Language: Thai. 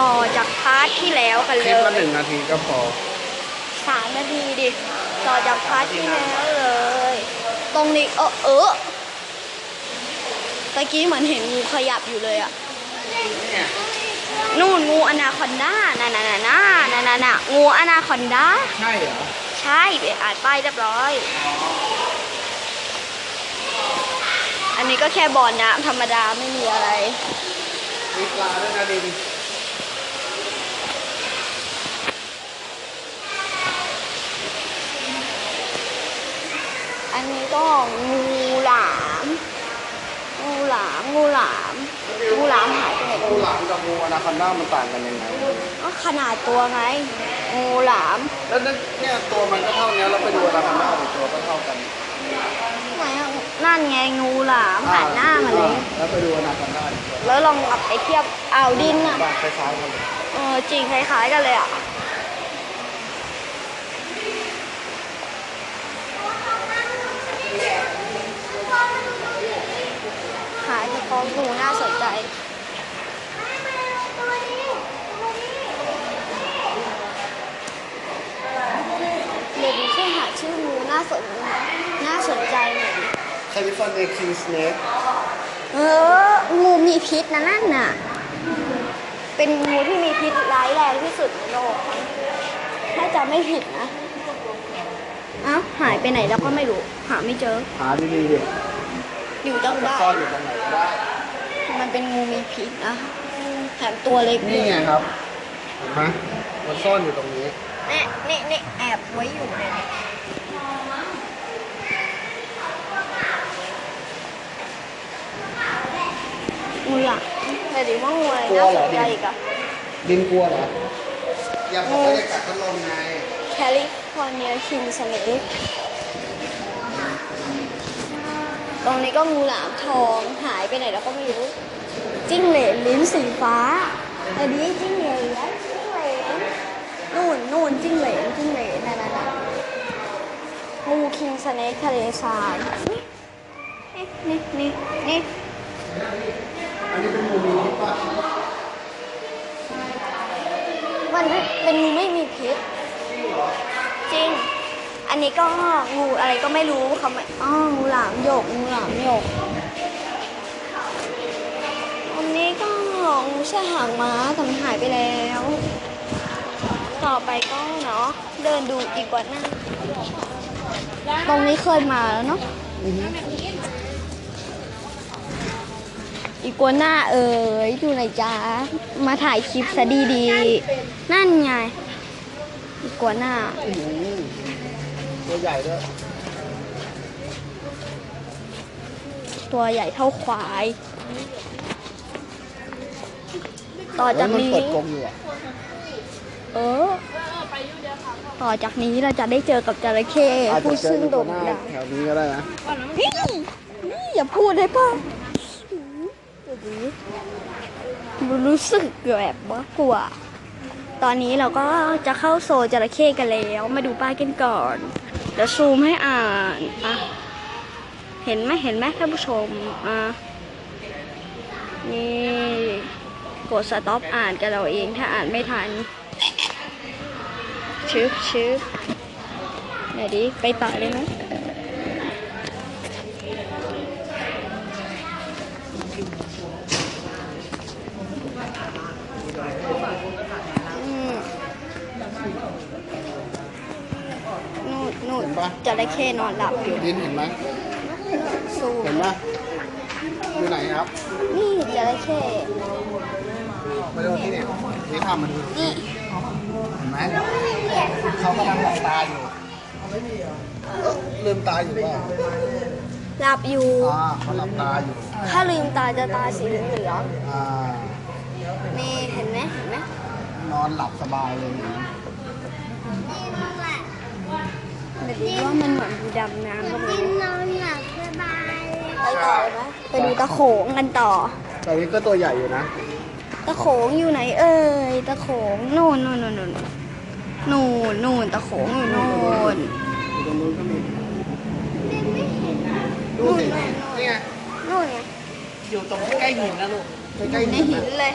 ต่อจากพาร์ทที่แล้วกันคเลลิปละหยนึ่งนาทีก็พอ สามนาทีดิ ต่อจากพาร์ทที่แล้วเลย ตรงนี้เออเออตะกี้เหมือนเห็นงูขยับอยู่เลยอะเนี่ยนู่นงูอนาคอนด้าน่ะน่ะน่ะน่ะน่ะน่ะน่ะงูอนาคอนด้า ใช่เหรอใช่ไปอ่านป้ายเรียบร้อย อันนี้ก็แค่บ่อน้ำธรรมดาไม่มีอะไร มีปลาด้วยนะดิน อันนี้ก็งูหลาม งูหลาม งูหลาม งูหลามหายไปไหนงูหลามกับงูอนาคอนด้ามันต่างกันยังไงก็ขนาดตัวไง งูหลาม แล้วเนี่ยตัวมันก็เท่านี้แล้วไปดูอนาคอนด้าอีกตัวก็เท่ากันไหนอะนั่นไงงูหลามหันหน้ามาเลย แล้วไปดูอนาคอนด้าอีกตัวแล้วลองเอาไปเทียบอ่าวดินอะบ้านคล้ายๆกันเลยเออจริงคล้ายๆกันเลยอะ หาเฉพาะงูน่าสนใจ เดี๋ยวดิช่วยหาชื่องูน่าสนน่าสนใจหน่อยดิ แคลิฟอร์เนียคิงสเนกเออ งูมีพิษนะนั่นน่ะ เป็นงูที่มีพิษร้ายแรงที่สุดในโลกมั้งถ้าจะไม่ผิดนะ เอ้าหายไปไหนแล้วก็ไม่รู้ หาไม่เจอ หาดีๆดิอยู่ตรงมันบ้าซ่อนนอยู่ตรงไหนก็ได้มันเป็นงูมีพิษนะแถมตัวเล็กนี่ไงครับเห็นไหมมันซ่อนอยู่ตรงนี้ เนี่ยเนี่ยเนี่ยแอบไว้อยู่เนี่ยเนี่ยงูหลัก แต่ดิว่างูอะไรน่าสนใจอีกอะดินกลัวเหรอ อย่าบอกว่าจะกัดพัดลมไง แคลิฟอร์เนียคิงสเนกตรงนี้ก็งูหลามทองหายไปไหนแล้วก็ไม่รู้ จิ้งเหลนลิ้นสีฟ้าอันนี้จิ้งเหลนจิ้งเหลนนู่นนู่นจิ้งเหลนจิ้งเหลนนั่นน่ะงูคิงสเนกทะเลทรายนี่นี่นี่นี่ อันนี้เป็นงูมีพิษป่ะมันเป็นงูไม่มีพิษจริง อันนี้ก็งูอะไรก็ไม่รู้เขาไม่อ๋องูหลามหยกงูหลามหยก อันนี้ก็งูเชื่อหางม้าแต่มันหายไปแล้ว ต่อไปก็เนาะเดินดูอีกกว่าหน้า ตรงนี้เคยมาแล้วเนาะอี กัวหน้าเอ๋ยอยู่ไหนจ้ามาถ่ายคลิปซะดีๆนั่นไง อีกัวหน้าอื้อหือตัวใหญ่ด้วยตัวใหญ่เท่าควาย ต่อจากโยมันนี้เปิดกรงอยู่อะเออ ต่อจากนี้เราจะได้เจอกับจระเข้อาจจะผู้เจอซึ่งอีโด่กัวงหน้าดังแถวนี้ก็ได้นะนี่นี่อย่าพูดได้ป่ะรู้สึกแบบว่ากลัว ตอนนี้เราก็จะเข้าโซนจระเข้กันแล้ว มาดูป้ายกันก่อน เดี๋ยวซูมให้อ่านอะเห็นไหมเห็นไหมท่านผู้ชมอะนี่กดสต็อปอ่านกันเราเองถ้าอ่านไม่ทันชึบชึบเดี๋ยวดิไปต่อเลยไหมอืมนู่นนู่น เห็นปะ จระเข้นอนหลับอยู่ดินเห็นไหมสูเห็นไหมอยู่ไหนครับนี่จระเข้มาดูที่เนี่ยนี่ภาพมันดูนี่เห็นไหมเขากำลังหลับตาอยู่ลืมตาอยู่เปล่าหลับอยู่อ่าเขาหลับตาอยู่ถ้าลืมตาจะตาสีเหลืองอ่าๆนี่เห็นไหมเห็นไหมนอนหลับสบายเลยเนี่ยแต่ดีว่ามันเหมือนดูดำน้ำก็ไม่รู้นอนหลับสบายเลยไปต่อเลยไหมไปดูตะโขงกันต่อแต่นี้ก็ตัวใหญ่อยู่นะ ตะโขงอยู่ไหนเอ่ย ตะโขงนู่นนู่นนู่นนู่นนู่นนู่นตะโขงอยู่นู่นอยู่ตรงนู้นก็มีดูสินี่ไงนู่นไงอยู่ตรงใกล้หินนะลูก ใกล้ในหินหินะนเลย